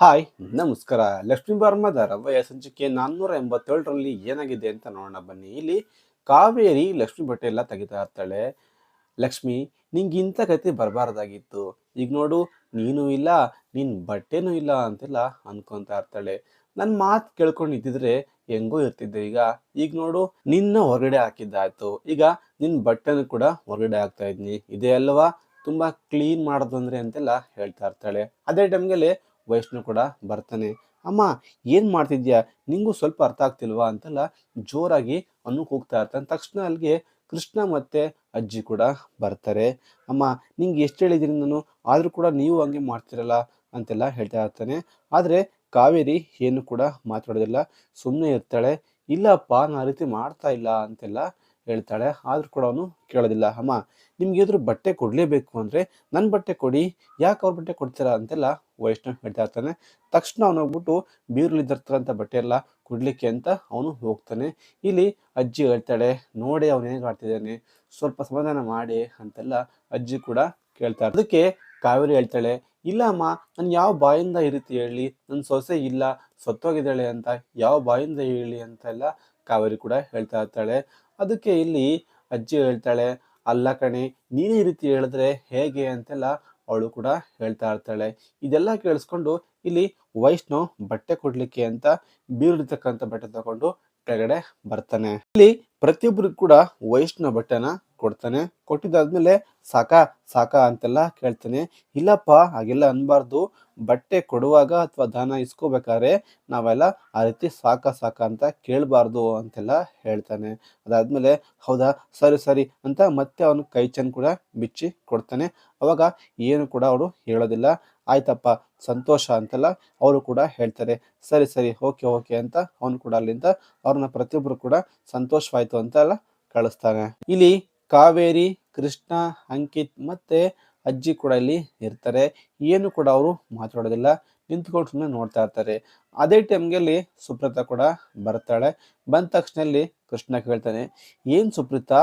Hi. ನಮಸ್ಕಾರ. ಲಕ್ಷ್ಮೀ ಬರ್ಮದ ರವಯ ಸಂಚಿಕೆ ನಾನ್ನೂರ ಎಂಬತ್ತೇಳರಲ್ಲಿ ಏನಾಗಿದೆ ಅಂತ ನೋಡೋಣ ಬನ್ನಿ. ಇಲ್ಲಿ ಕಾವೇರಿ ಲಕ್ಷ್ಮಿ ಬಟ್ಟೆ ಎಲ್ಲ ತೆಗಿತಾ ಇರ್ತಾಳೆ. ಲಕ್ಷ್ಮಿ, ನಿಂಗೆ ಇಂಥ ಕತೆ ಬರಬಾರ್ದಾಗಿತ್ತು. ಈಗ ನೋಡು, ನೀನು ಇಲ್ಲ ನಿನ್ನ ಬಟ್ಟೆನೂ ಇಲ್ಲ ಅಂತೆಲ್ಲ ಅನ್ಕೊತಾ ಇರ್ತಾಳೆ. ನನ್ನ ಮಾತು ಕೇಳ್ಕೊಂಡು ಇದ್ದಿದ್ರೆ ಹೆಂಗೋ ಇರ್ತಿದ್ದೆ ಈಗ. ಈಗ ನೋಡು, ನಿನ್ನ ಹೊರಗಡೆ ಹಾಕಿದ್ದಾಯ್ತು. ಈಗ ನಿನ್ನ ಬಟ್ಟೆನೂ ಕೂಡ ಹೊರಗಡೆ ಹಾಕ್ತಾ ಇದ್ನಿ. ಇದೇ ಅಲ್ವಾ? ತುಂಬಾ ಕ್ಲೀನ್ ಮಾಡೋದಂದ್ರೆ ಅಂತೆಲ್ಲ ಹೇಳ್ತಾ ಇರ್ತಾಳೆ. ಅದೇ ಟೈಮ್ಗೆಲ್ಲಿ ವೈಷ್ಣು ಕೂಡ ಬರ್ತಾನೆ, ಅಮ್ಮ, ಏನ್ ಮಾಡ್ತಿದ್ಯಾ? ನಿಂಗೂ ಸ್ವಲ್ಪ ಅರ್ಥ ಆಗ್ತಿಲ್ವಾ? ಅಂತೆಲ್ಲ ಜೋರಾಗಿ ಅನ್ನು ಕೂಗ್ತಾ ಇರ್ತಾನೆ. ತಕ್ಷಣ ಅಲ್ಲಿಗೆ ಕೃಷ್ಣ ಮತ್ತೆ ಅಜ್ಜಿ ಕೂಡ ಬರ್ತಾರೆ. ಅಮ್ಮ, ನಿಂಗೆ ಎಷ್ಟು ಹೇಳಿದ್ದೀನಿ ನಾನು? ಆದ್ರೂ ಕೂಡ ನೀವು ಹಂಗೆ ಮಾಡ್ತಿರಲ್ಲ? ಅಂತೆಲ್ಲ ಹೇಳ್ತಾ ಇರ್ತಾನೆ. ಆದ್ರೆ ಕಾವೇರಿ ಏನು ಕೂಡ ಮಾತಾಡೋದಿಲ್ಲ. ಸುಮ್ಮನೆ ಇರ್ತಾಳೆ. ಇಲ್ಲಪ್ಪ, ನಾನು ರೀತಿ ಮಾಡ್ತಾ ಇಲ್ಲ ಅಂತೆಲ್ಲ ಹೇಳ್ತಾಳೆ. ಆದರೂ ಕೂಡ ಅವನು ಕೇಳೋದಿಲ್ಲ. ಅಮ್ಮ, ನಿಮ್ಗೆ ಎದುರು ಬಟ್ಟೆ ಕೊಡ್ಲೇಬೇಕು ಅಂದ್ರೆ ನನ್ನ ಬಟ್ಟೆ ಕೊಡಿ. ಯಾಕೆ ಅವ್ರ ಬಟ್ಟೆ ಕೊಡ್ತೀರಾ? ಅಂತೆಲ್ಲ ವೈಷ್ಣವ್ ಹೇಳ್ತಾ ಇರ್ತಾನೆ. ತಕ್ಷಣ ಅವನು ಹೋಗ್ಬಿಟ್ಟು ಬೀರ್ಲಿದ್ದಿರ್ತಾರಂತ ಬಟ್ಟೆ ಎಲ್ಲ ಕೊಡ್ಲಿಕ್ಕೆ ಅಂತ ಅವನು ಹೋಗ್ತಾನೆ. ಇಲ್ಲಿ ಅಜ್ಜಿ ಹೇಳ್ತಾಳೆ, ನೋಡಿ, ಅವನು ಹೇಗೆ ಆಡ್ತಿದ್ದಾನೆ. ಸ್ವಲ್ಪ ಸಮಾಧಾನ ಮಾಡಿ ಅಂತೆಲ್ಲ ಅಜ್ಜಿ ಕೂಡ ಕೇಳ್ತಾರೆ ಅದಕ್ಕೆ ಕಾವೇರಿ ಹೇಳ್ತಾಳೆ, ಇಲ್ಲ ಅಮ್ಮ, ನಾನು ಯಾವ ಬಾಯಿಂದ ಈ ರೀತಿ ಹೇಳಿ? ನನ್ನ ಸೊಸೆ ಇಲ್ಲ, ಸತ್ತೋಗಿದ್ದಾಳೆ ಅಂತ. ಯಾವ ಬಾಯಿಂದ ಹೇಳಿ? ಅಂತೆಲ್ಲ ಕಾವೇರಿ ಕೂಡ ಹೇಳ್ತಾ ಇರ್ತಾಳೆ. ಅದಕ್ಕೆ ಇಲ್ಲಿ ಅಜ್ಜಿ ಹೇಳ್ತಾಳೆ, ಅಲ್ಲ ಕಣೆ, ನೀನು ಈ ರೀತಿ ಹೇಳಿದ್ರೆ ಹೇಗೆ ಅಂತೆಲ್ಲ ಅವಳು ಕೂಡ ಹೇಳ್ತಾ ಇರ್ತಾಳೆ. ಇದೆಲ್ಲ ಕೇಳಿಸ್ಕೊಂಡು ಇಲ್ಲಿ ವೈಷ್ಣವ್ ಬಟ್ಟೆ ಕೊಡ್ಲಿಕ್ಕೆ ಅಂತ ಬೀರಿರ್ತಕ್ಕಂಥ ಬಟ್ಟೆ ತಗೊಂಡು ಕೆಳಗಡೆ ಬರ್ತಾನೆ. ಇಲ್ಲಿ ಪ್ರತಿಯೊಬ್ಬರಿಗೂ ಕೂಡ ವೈಷ್ಣವ್ ಬಟ್ಟೆನ ಕೊಡ್ತಾನೆ. ಕೊಟ್ಟಿದ್ದಾದ್ಮೇಲೆ ಸಾಕ ಸಾಕ ಅಂತೆಲ್ಲ ಕೇಳ್ತಾನೆ. ಇಲ್ಲಪ್ಪ, ಹಾಗೆಲ್ಲ ಅನ್ಬಾರ್ದು. ಬಟ್ಟೆ ಕೊಡುವಾಗ ಅಥವಾ ದಾನ ಇಸ್ಕೋಬೇಕಾದ್ರೆ ನಾವೆಲ್ಲ ಆ ರೀತಿ ಸಾಕ ಸಾಕ ಅಂತ ಕೇಳಬಾರ್ದು ಅಂತೆಲ್ಲ ಹೇಳ್ತಾನೆ. ಅದಾದ್ಮೇಲೆ, ಹೌದಾ, ಸರಿ ಸರಿ ಅಂತ ಮತ್ತೆ ಅವನು ಕೈ ಚೆನ್ನ ಕೂಡ ಬಿಚ್ಚಿ ಕೊಡ್ತಾನೆ. ಅವಾಗ ಏನು ಕೂಡ ಅವರು ಹೇಳೋದಿಲ್ಲ. ಆಯ್ತಪ್ಪ, ಸಂತೋಷ ಅಂತೆಲ್ಲ ಅವರು ಕೂಡ ಹೇಳ್ತಾರೆ. ಸರಿ ಸರಿ, ಓಕೆ ಓಕೆ ಅಂತ ಅವನು ಕೂಡ ಅಲ್ಲಿಂದ ಅವ್ರನ್ನ ಪ್ರತಿಯೊಬ್ಬರು ಕೂಡ ಸಂತೋಷವಾಯ್ತು ಅಂತ ಎಲ್ಲ ಕಳಿಸ್ತಾನೆ. ಇಲ್ಲಿ ಕಾವೇರಿ, ಕೃಷ್ಣ, ಅಂಕಿತ್ ಮತ್ತೆ ಅಜ್ಜಿ ಕೂಡ ಇಲ್ಲಿ ಇರ್ತಾರೆ. ಏನು ಕೂಡ ಅವರು ಮಾತಾಡೋದಿಲ್ಲ. ನಿಂತ್ಕೊಂಡು ಸುಮ್ಮನೆ ನೋಡ್ತಾ ಇರ್ತಾರೆ. ಅದೇ ಟೈಮ್ಗೆ ಅಲ್ಲಿ ಸುಪ್ರತಾ ಕೂಡ ಬರ್ತಾಳೆ. ಬಂದ ತಕ್ಷಣ ಅಲ್ಲಿ ಕೃಷ್ಣ ಕೇಳ್ತಾನೆ, ಏನ್ ಸುಪ್ರತಾ,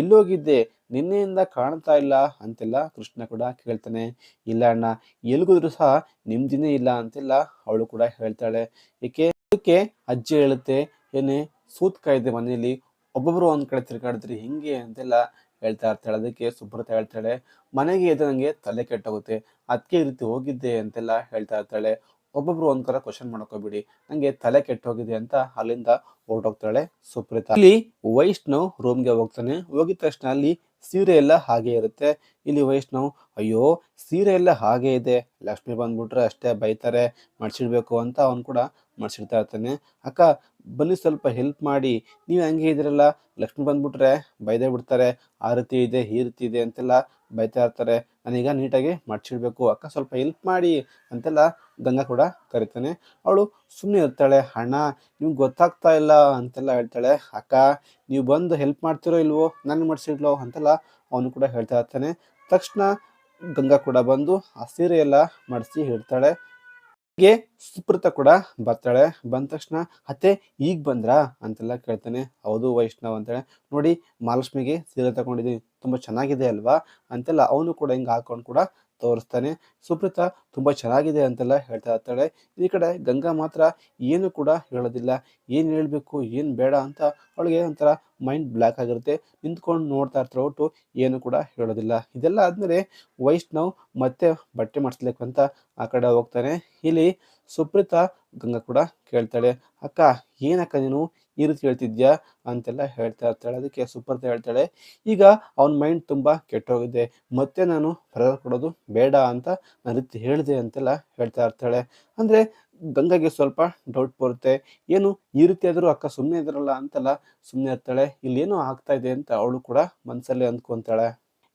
ಎಲ್ಲೋಗಿದ್ದೆ? ನಿನ್ನೆಯಿಂದ ಕಾಣ್ತಾ ಇಲ್ಲ ಅಂತೆಲ್ಲ ಕೃಷ್ಣ ಕೂಡ ಕೇಳ್ತಾನೆ. ಇಲ್ಲ ಅಣ್ಣ, ಎಲ್ಗಿದ್ರು ಸಹ ನಿಮ್ದಿನೇ ಇಲ್ಲ ಅಂತೆಲ್ಲ ಅವಳು ಕೂಡ ಹೇಳ್ತಾಳೆ. ಏಕೆ? ಅದಕ್ಕೆ ಅಜ್ಜಿ ಹೇಳುತ್ತೆ, ಏನೇ ಸೂತ್ಕ ಇದೆ ಮನೆಯಲ್ಲಿ ಒಬ್ಬೊಬ್ರು ಒಂದ್ ಕಡೆ ತಿರ್ಗಾಡಿದ್ರಿ ಹಿಂಗೆ ಅಂತೆಲ್ಲ ಹೇಳ್ತಾ ಇರ್ತಾಳೆ. ಅದಕ್ಕೆ ಸುಬ್ರತ ಹೇಳ್ತಾಳೆ, ಮನೆಗೆ ಎದ್ದು ನಂಗೆ ತಲೆ ಕೆಟ್ಟೋಗುತ್ತೆ ಅದಕ್ಕೆ ಈ ರೀತಿ ಹೋಗಿದ್ದೆ ಅಂತೆಲ್ಲ ಹೇಳ್ತಾ ಇರ್ತಾಳೆ. ಒಬ್ಬೊಬ್ರು ಒಂದ್ ಕರ ಕ್ವಶನ್ ಮಾಡ್ಕೋಬಿಡಿ ನಂಗೆ ತಲೆ ಕೆಟ್ಟೋಗಿದೆ ಅಂತ ಅಲ್ಲಿಂದ ಹೊರಟೋಗ್ತಾಳೆ ಸುಪ್ರೀತಾ ಇಲ್ಲಿ ವೈಷ್ಣವ್ ರೂಮ್ಗೆ ಹೋಗ್ತಾನೆ. ಹೋಗಿದ ತಕ್ಷಣ ಅಲ್ಲಿ ಸೀರೆ ಎಲ್ಲ ಹಾಗೆ ಇರುತ್ತೆ. ಇಲ್ಲಿ ವೈಷ್ಣವ್, ಅಯ್ಯೋ, ಸೀರೆ ಎಲ್ಲ ಹಾಗೆ ಇದೆ, ಲಕ್ಷ್ಮಿ ಬಂದ್ಬಿಟ್ರೆ ಅಷ್ಟೇ ಬೈತಾರೆ ಮಡ್ಸಿಡ್ಬೇಕು ಅಂತ ಅವನು ಕೂಡ ಮಡ್ಸಿಡ್ತಾ ಇರ್ತಾನೆ. ಅಕ್ಕ, ಬನ್ನಿ ಸ್ವಲ್ಪ ಹೆಲ್ಪ್ ಮಾಡಿ. ನೀವು ಹಂಗೆ ಇದ್ರಲ್ಲ ಲಕ್ಷ್ಮಿ ಬಂದ್ಬಿಟ್ರೆ ಬೈದೇ ಬಿಡ್ತಾರೆ. ಆ ರೀತಿ ಇದೆ, ಈ ರೀತಿ ಇದೆ ಅಂತೆಲ್ಲ ಬೈತಾ ಇರ್ತಾರೆ. ನಾನೀಗ ನೀಟಾಗಿ ಮಾಡಿಸಿಡ್ಬೇಕು ಅಕ್ಕ, ಸ್ವಲ್ಪ ಹೆಲ್ಪ್ ಮಾಡಿ ಅಂತೆಲ್ಲ ಗಂಗಾ ಕೂಡ ಕರಿತಾನೆ. ಅವಳು ಸುಮ್ಮನೆ ಇರ್ತಾಳೆ. ಅಣ್ಣ, ನಿಮ್ಗೆ ಗೊತ್ತಾಗ್ತಾ ಇಲ್ಲ ಅಂತೆಲ್ಲ ಹೇಳ್ತಾಳೆ. ಅಕ್ಕ, ನೀವು ಬಂದು ಹೆಲ್ಪ್ ಮಾಡ್ತಿರೋ ಇಲ್ವೋ? ನಾನು ಮಾಡ್ಸಿಡ್ಲೋ ಅಂತೆಲ್ಲ ಅವನು ಕೂಡ ಹೇಳ್ತಾ ಇರ್ತಾನೆ. ತಕ್ಷಣ ಗಂಗಾ ಕೂಡ ಬಂದು ಆ ಸೀರೆ ಎಲ್ಲ ಮಾಡಿಸಿ ಇಡ್ತಾಳೆ. ಹೀಗೆ ಸುಪ್ರತ ಕೂಡ ಬರ್ತಾಳೆ. ಬಂದ ತಕ್ಷಣ, ಅತ್ತೆ, ಈಗ ಬಂದ್ರಾ? ಅಂತೆಲ್ಲ ಕೇಳ್ತಾನೆ. ಹೌದು ವೈಷ್ಣವ್ ಅಂತೇಳೆ. ನೋಡಿ ಮಹಾಲಕ್ಷ್ಮಿಗೆ ಸೀರೆ ತಗೊಂಡಿದ್ದೀನಿ. ತುಂಬಾ ಚೆನ್ನಾಗಿದೆ ಅಲ್ವಾ? ಅಂತೆಲ್ಲ ಅವನು ಕೂಡ ಹಿಂಗೆ ಹಾಕೊಂಡು ಕೂಡ ತೋರಿಸ್ತಾನೆ. ಸುಪ್ರೀತಾ ತುಂಬಾ ಚೆನ್ನಾಗಿದೆ ಅಂತೆಲ್ಲ ಹೇಳ್ತಾ ಇರ್ತಾಳೆ. ಈ ಕಡೆ ಗಂಗಾ ಮಾತ್ರ ಏನು ಕೂಡ ಹೇಳೋದಿಲ್ಲ. ಏನು ಹೇಳಬೇಕು, ಏನು ಬೇಡ ಅಂತ ಅವಳಿಗೆ ಒಂಥರ ಮೈಂಡ್ ಬ್ಲ್ಯಾಕ್ ಆಗಿರುತ್ತೆ. ನಿಂತ್ಕೊಂಡು ನೋಡ್ತಾ ಇರ್ತಾರೆ ಒಟ್ಟು ಏನು ಕೂಡ ಹೇಳೋದಿಲ್ಲ. ಇದೆಲ್ಲ ಆದ್ಮೇಲೆ ವೈಷ್ಣವ್ ಮತ್ತೆ ಬಟ್ಟೆ ಮಾಡಿಸ್ಲಿಕ್ಕೆ ಅಂತ ಆ ಕಡೆ ಹೋಗ್ತಾನೆ. ಇಲ್ಲಿ ಸುಪ್ರೀತಾ ಗಂಗಾ ಕೂಡ ಕೇಳ್ತಾಳೆ, ಅಕ್ಕ, ಏನಕ್ಕ ನೀನು? ಈ ರೀತಿ ಹೇಳ್ತಿದ್ಯಾ ಅಂತೆಲ್ಲ ಹೇಳ್ತಾ ಇರ್ತಾಳೆ. ಅದಕ್ಕೆ ಸುಪ್ರತಾ ಹೇಳ್ತಾಳೆ, ಈಗ ಅವನ ಮೈಂಡ್ ತುಂಬ ಕೆಟ್ಟೋಗಿದೆ. ಮತ್ತೆ ನಾನು ಹೊರ ಕೊಡೋದು ಬೇಡ ಅಂತ ನಾನು ರೀತಿ ಹೇಳಿದೆ ಅಂತೆಲ್ಲ ಹೇಳ್ತಾ ಇರ್ತಾಳೆ. ಅಂದರೆ ಗಂಗಾಗೆ ಸ್ವಲ್ಪ ಡೌಟ್ ಬರುತ್ತೆ. ಏನು ಈ ರೀತಿ ಆದರೂ ಅಕ್ಕ ಸುಮ್ಮನೆ ಇದ್ರಲ್ಲ ಅಂತೆಲ್ಲ ಸುಮ್ಮನೆ ಇರ್ತಾಳೆ. ಇಲ್ಲಿ ಏನೋ ಆಗ್ತಾ ಇದೆ ಅಂತ ಅವಳು ಕೂಡ ಮನಸ್ಸಲ್ಲೇ ಅಂದ್ಕೊಂತಾಳೆ.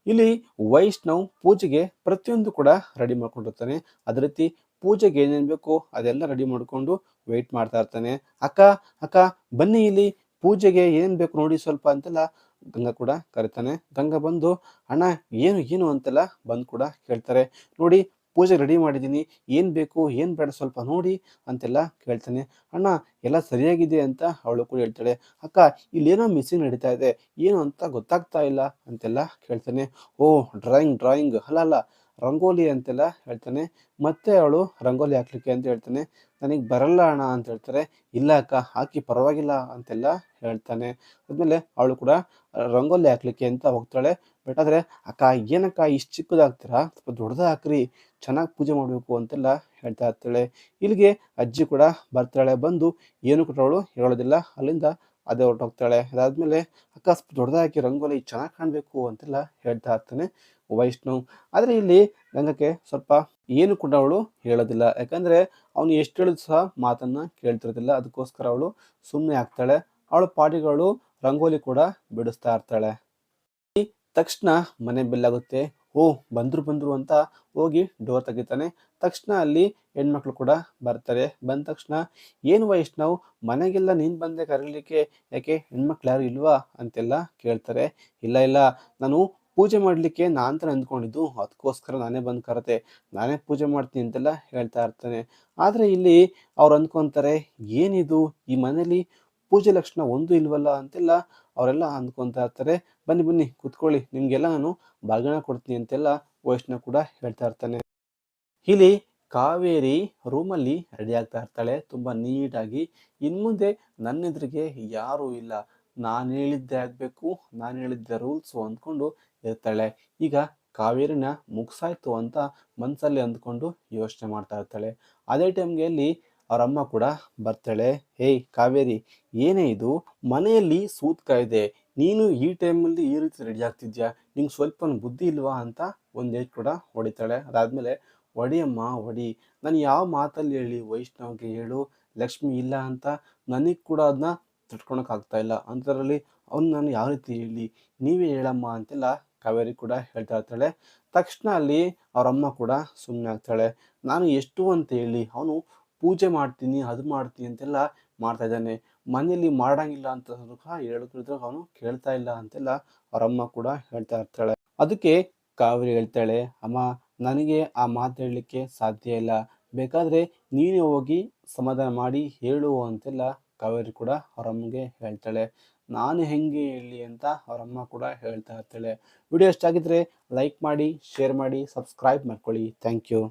ಇಲ್ಲಿ ವೈಷ್ಣವ್ ಪೂಜೆಗೆ ಪ್ರತಿಯೊಂದು ಕೂಡ ರೆಡಿ ಮಾಡ್ಕೊಂಡಿರ್ತಾನೆ. ಅದೇ ರೀತಿ ಪೂಜೆಗೆ ಏನೇನು ಬೇಕು ಅದೆಲ್ಲ ರೆಡಿ ಮಾಡಿಕೊಂಡು ವೆಯ್ಟ್ ಮಾಡ್ತಾ ಇರ್ತಾನೆ. ಅಕ್ಕ ಅಕ್ಕ, ಬನ್ನಿ ಇಲ್ಲಿ ಪೂಜೆಗೆ ಏನು ಬೇಕು ನೋಡಿ ಸ್ವಲ್ಪ ಅಂತೆಲ್ಲ ಗಂಗಾ ಕೂಡ ಕರಿತಾನೆ. ಗಂಗಾ ಬಂದು, ಅಣ್ಣ, ಏನು ಏನು ಅಂತೆಲ್ಲ ಬಂದು ಕೂಡ ಕೇಳ್ತಾರೆ. ನೋಡಿ ಪೂಜೆ ರೆಡಿ ಮಾಡಿದ್ದೀನಿ, ಏನು ಬೇಕು, ಏನು ಬೇಡ ಸ್ವಲ್ಪ ನೋಡಿ ಅಂತೆಲ್ಲ ಕೇಳ್ತಾನೆ. ಅಣ್ಣ, ಎಲ್ಲ ಸರಿಯಾಗಿದೆ ಅಂತ ಅವಳು ಕೂಡ ಹೇಳ್ತಾಳೆ. ಅಕ್ಕ, ಇಲ್ಲೇನೋ ಮಿಸ್ಸಿಂಗ್ ನಡೀತಾ ಇದೆ. ಏನು ಅಂತ ಗೊತ್ತಾಗ್ತಾ ಇಲ್ಲ ಅಂತೆಲ್ಲ ಕೇಳ್ತಾನೆ. ಓ ಡ್ರಾಯಿಂಗ್ ಡ್ರಾಯಿಂಗ್ ಅಲ್ಲ ಅಲ್ಲ. ರಂಗೋಲಿ ಅಂತೆಲ್ಲ ಹೇಳ್ತಾನೆ. ಮತ್ತೆ ಅವಳು ರಂಗೋಲಿ ಹಾಕ್ಲಿಕ್ಕೆ ಅಂತ ಹೇಳ್ತಾನೆ. ನನಗೆ ಬರಲ್ಲ ಅಣ್ಣ ಅಂತ ಹೇಳ್ತಾರೆ. ಇಲ್ಲ ಅಕ್ಕ, ಹಾಕಿ ಪರವಾಗಿಲ್ಲ ಅಂತೆಲ್ಲ ಹೇಳ್ತಾನೆ. ಆದ್ಮೇಲೆ ಅವಳು ಕೂಡ ರಂಗೋಲಿ ಹಾಕ್ಲಿಕ್ಕೆ ಅಂತ ಹೋಗ್ತಾಳೆ. ಬಟ್ ಆದರೆ, ಅಕ್ಕ, ಏನಕ್ಕ ಇಷ್ಟು ಚಿಕ್ಕದಾಗ್ತೀರಾ? ಸ್ವಲ್ಪ ದೊಡ್ಡದ ಹಾಕ್ರಿ. ಚೆನ್ನಾಗಿ ಪೂಜೆ ಮಾಡಬೇಕು ಅಂತೆಲ್ಲ ಹೇಳ್ತಾ ಇರ್ತಾಳೆ. ಇಲ್ಲಿಗೆ ಅಜ್ಜಿ ಕೂಡ ಬರ್ತಾಳೆ. ಬಂದು ಏನು ಕೂಡ ಅವಳು? ಹೇಳೋದಿಲ್ಲ. ಅಲ್ಲಿಂದ ಅದೇ ಹೊರಟೋಗ್ತಾಳೆ ಅದಾದ್ಮೇಲೆ ಅಕಸ್ಮಾತ್ ದೊಡ್ಡದಾಗಿ ರಂಗೋಲಿ ಚೆನ್ನಾಗಿ ಕಾಣಬೇಕು ಅಂತೆಲ್ಲ ಹೇಳ್ತಾ ಇರ್ತಾನೆ ವೈಷ್ಣವ್. ಆದರೆ ಇಲ್ಲಿ ಗಂಗಕ್ಕೆ ಸ್ವಲ್ಪ ಏನು ಕೂಡ ಅವಳು ಹೇಳೋದಿಲ್ಲ. ಯಾಕಂದ್ರೆ ಅವನು ಎಷ್ಟು ಹೇಳಿದ್ರು ಸಹ ಮಾತನ್ನ ಕೇಳ್ತಿರೋದಿಲ್ಲ. ಅದಕ್ಕೋಸ್ಕರ ಅವಳು ಸುಮ್ಮನೆ ಆಗ್ತಾಳೆ. ಅವಳ ಪಾಟಿಗಳು ರಂಗೋಲಿ ಕೂಡ ಬಿಡಿಸ್ತಾ ಇರ್ತಾಳೆ. ತಕ್ಷಣ ಮನೆ ಬೆಲ್ಲಾಗುತ್ತೆ ಓ, ಬಂದ್ರು ಬಂದ್ರು ಅಂತ ಹೋಗಿ ಡೋರ್ ತೆಗಿತಾನೆ. ತಕ್ಷಣ ಅಲ್ಲಿ ಹೆಣ್ಮಕ್ಳು ಕೂಡ ಬರ್ತಾರೆ. ಬಂದ ತಕ್ಷಣ, ಏನು ವೈಷ್ಣವ್, ಮನೆಗೆಲ್ಲ ನೀನು ಬಂದೆ ಕರೀಲಿಕ್ಕೆ, ಯಾಕೆ ಹೆಣ್ಮಕ್ಳು ಯಾರು ಇಲ್ವಾ? ಅಂತೆಲ್ಲ ಕೇಳ್ತಾರೆ. ಇಲ್ಲ ಇಲ್ಲ, ನಾನು ಪೂಜೆ ಮಾಡಲಿಕ್ಕೆ ನಾನು ಥರ ಅಂದ್ಕೊಂಡಿದ್ದು. ಅದಕ್ಕೋಸ್ಕರ ನಾನೇ ಬಂದು ಕರತೆ. ನಾನೇ ಪೂಜೆ ಮಾಡ್ತೀನಿ ಅಂತೆಲ್ಲ ಹೇಳ್ತಾ ಇರ್ತಾನೆ. ಆದರೆ ಇಲ್ಲಿ ಅವ್ರು ಅಂದ್ಕೊತಾರೆ, ಏನಿದು? ಈ ಮನೇಲಿ ಪೂಜೆ ಲಕ್ಷಣ ಒಂದು ಇಲ್ವಲ್ಲ? ಅಂತೆಲ್ಲ ಅವರೆಲ್ಲ ಅಂದ್ಕೊತಾ ಇರ್ತಾರೆ. ಬನ್ನಿ ಬನ್ನಿ, ಕೂತ್ಕೊಳ್ಳಿ. ನಿಮಗೆಲ್ಲ ನಾನು ಬಾಗಿನ ಕೊಡ್ತೀನಿ ಅಂತೆಲ್ಲ ವೈಷ್ಣವ್ ಕೂಡ ಹೇಳ್ತಾ ಇರ್ತಾನೆ. ಇಲ್ಲಿ ಕಾವೇರಿ ರೂಮಲ್ಲಿ ರೆಡಿ ಆಗ್ತಾ ಇರ್ತಾಳೆ. ತುಂಬ ನೀಟಾಗಿ. ಇನ್ಮುಂದೆ ನನ್ನ ಎದುರಿಗೆ ಯಾರೂ ಇಲ್ಲ. ನಾನು ಹೇಳಿದ್ದೆ ಆಗಬೇಕು, ನಾನು ಹೇಳಿದ್ದೆ ರೂಲ್ಸು ಅಂದ್ಕೊಂಡು ಇರ್ತಾಳೆ. ಈಗ ಕಾವೇರಿನ ಮುಗಿಸಾಯ್ತು ಅಂತ ಮನಸ್ಸಲ್ಲಿ ಅಂದ್ಕೊಂಡು ಯೋಚನೆ ಮಾಡ್ತಾ ಇರ್ತಾಳೆ. ಅದೇ ಟೈಮ್ಗೆ ಅಲ್ಲಿ ಅವರಮ್ಮ ಕೂಡ ಬರ್ತಾಳೆ, ಹೇಯ್ ಕಾವೇರಿ, ಏನೇ ಇದು? ಮನೆಯಲ್ಲಿ ಸೂತ್ಕ ಇದೆ. ನೀನು ಈ ಟೈಮಲ್ಲಿ ಈ ರೀತಿ ರೆಡಿ ಆಗ್ತಿದ್ಯಾ? ನಿಂಗೆ ಸ್ವಲ್ಪ ಬುದ್ಧಿ ಇಲ್ವಾ? ಅಂತ ಒಂದು ಏಜ್ ಕೂಡ ಹೊಡಿತಾಳೆ. ಅದಾದ್ಮೇಲೆ ಒಡಿಯಮ್ಮ ಒಡಿ ನಾನು ಯಾವ ಮಾತಲ್ಲಿ ಹೇಳಿ ವೈಷ್ಣವ್ಗೆ ಹೇಳು, ಲಕ್ಷ್ಮಿ ಇಲ್ಲ ಅಂತ ನನಗೆ ಕೂಡ ಅದನ್ನ ಆಗ್ತಾ ಇಲ್ಲ. ಅಂಥದ್ರಲ್ಲಿ ಅವ್ನು ನಾನು ಯಾವ ರೀತಿ ಹೇಳಿ? ನೀವೇ ಹೇಳಮ್ಮ ಅಂತೆಲ್ಲ ಕಾವೇರಿ ಕೂಡ ಹೇಳ್ತಾ ಇರ್ತಾಳೆ. ತಕ್ಷಣ ಅಲ್ಲಿ ಅವರಮ್ಮ ಕೂಡ ಸುಮ್ಮನೆ ಆಗ್ತಾಳೆ. ನಾನು ಎಷ್ಟು ಅಂತ ಹೇಳಿ, ಅವನು ಪೂಜೆ ಮಾಡ್ತೀನಿ, ಅದು ಮಾಡ್ತೀನಿ ಅಂತೆಲ್ಲ ಮಾಡ್ತಾ ಇದ್ದಾನೆ. ಮನೆಯಲ್ಲಿ ಮಾಡೋಂಗಿಲ್ಲ ಅಂತ ಸಹ ಹೇಳಿದ್ರು ಅವನು ಕೇಳ್ತಾ ಇಲ್ಲ ಅಂತೆಲ್ಲ ಅವರಮ್ಮ ಕೂಡ ಹೇಳ್ತಾ ಇರ್ತಾಳೆ. ಅದಕ್ಕೆ ಕಾವೇರಿ ಹೇಳ್ತಾಳೆ, ಅಮ್ಮ, ನನಗೆ ಆ ಮಾತು ಹೇಳಲಿಕ್ಕೆ ಸಾಧ್ಯ ಇಲ್ಲ. ಬೇಕಾದ್ರೆ ನೀನೇ ಹೋಗಿ ಸಮಾಧಾನ ಮಾಡಿ ಹೇಳು ಅಂತೆಲ್ಲ ಕಾವೇರಿ ಕೂಡ ಅವರಮ್ಮಗೆ ಹೇಳ್ತಾಳೆ. ನಾನು ಹೆಂಗೆ ಹೇಳಿ ಅಂತ ಅವರಮ್ಮ ಕೂಡ ಹೇಳ್ತಾ ಇರ್ತಾಳೆ. ವಿಡಿಯೋ ಇಷ್ಟ ಆಗಿದ್ರೆ ಲೈಕ್ ಮಾಡಿ, ಶೇರ್ ಮಾಡಿ, ಸಬ್ಸ್ಕ್ರೈಬ್ ಮಾಡ್ಕೊಳ್ಳಿ. Thank you.